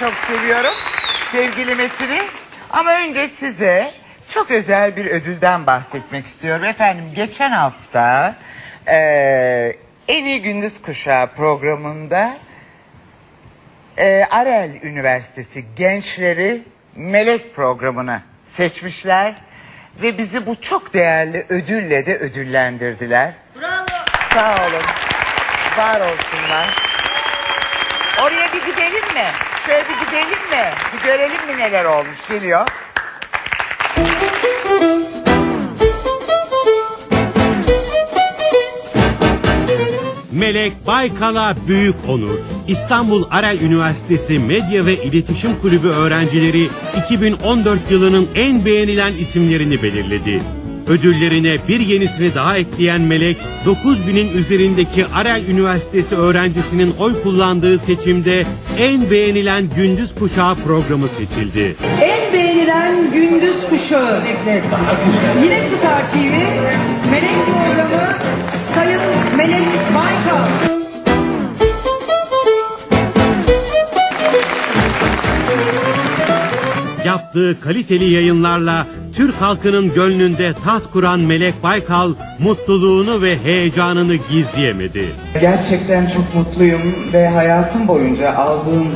çok seviyorum. Sevgili Metin'i. Ama önce size çok özel bir ödülden bahsetmek istiyorum. Efendim geçen hafta eee En İyi Gündüz Kuşağı programında eee Arel Üniversitesi gençleri Melek programını seçmişler. Ve bizi bu çok değerli ödülle de ödüllendirdiler. Bravo. Sağ olun. Var olsunlar. Oraya bir gidelim mi? Şöyle bir gidelim mi? Bir görelim mi neler olmuş? Geliyor. Melek Baykal'a büyük onur. İstanbul Arel Üniversitesi Medya ve İletişim Kulübü öğrencileri 2014 yılının en beğenilen isimlerini belirledi. Ödüllerine bir yenisini daha ekleyen Melek, 9000'in üzerindeki Arel Üniversitesi öğrencisinin oy kullandığı seçimde en beğenilen gündüz kuşağı programı seçildi. En beğenilen gündüz kuşağı. Yine Star TV, Melek programı Sayın Melek Baykal. Yaptığı kaliteli yayınlarla Türk halkının gönlünde taht kuran Melek Baykal mutluluğunu ve heyecanını gizleyemedi. Gerçekten çok mutluyum ve hayatım boyunca aldığım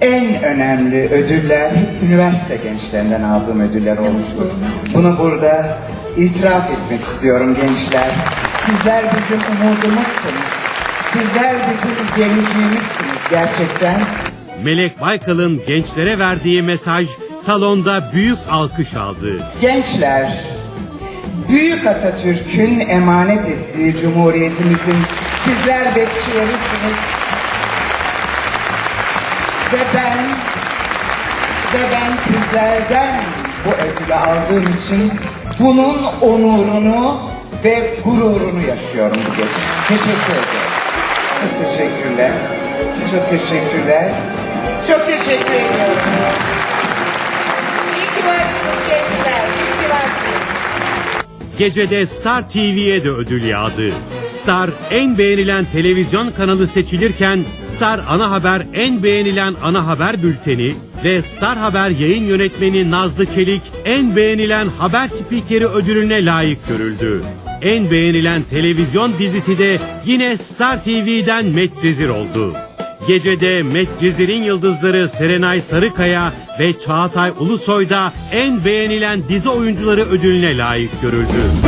en önemli ödüller üniversite gençlerinden aldığım ödüller olmuştur. Bunu burada itiraf etmek istiyorum gençler. Sizler bizim umudumuzsunuz. Sizler bizim geleceğimizsiniz gerçekten. Melek Baykal'ın gençlere verdiği mesaj salonda büyük alkış aldı. Gençler, Büyük Atatürk'ün emanet ettiği Cumhuriyetimizin sizler bekçilerisiniz. Ve ben, ve ben sizlerden bu ödülü aldığım için bunun onurunu ve gururunu yaşıyorum bu gece. Teşekkür ederim. Çok teşekkürler. Çok teşekkürler. Çok teşekkür ediyorum. İyi ki varsınız gençler. İyi ki varsınız. Gecede Star TV'ye de ödül yağdı. Star en beğenilen televizyon kanalı seçilirken Star Ana Haber en beğenilen ana haber bülteni ve Star Haber yayın yönetmeni Nazlı Çelik en beğenilen haber spikeri ödülüne layık görüldü. En beğenilen televizyon dizisi de yine Star TV'den Medcezir oldu. Gecede Medcezir'in yıldızları Serenay Sarıkaya ve Çağatay Ulusoy da en beğenilen dizi oyuncuları ödülüne layık görüldü.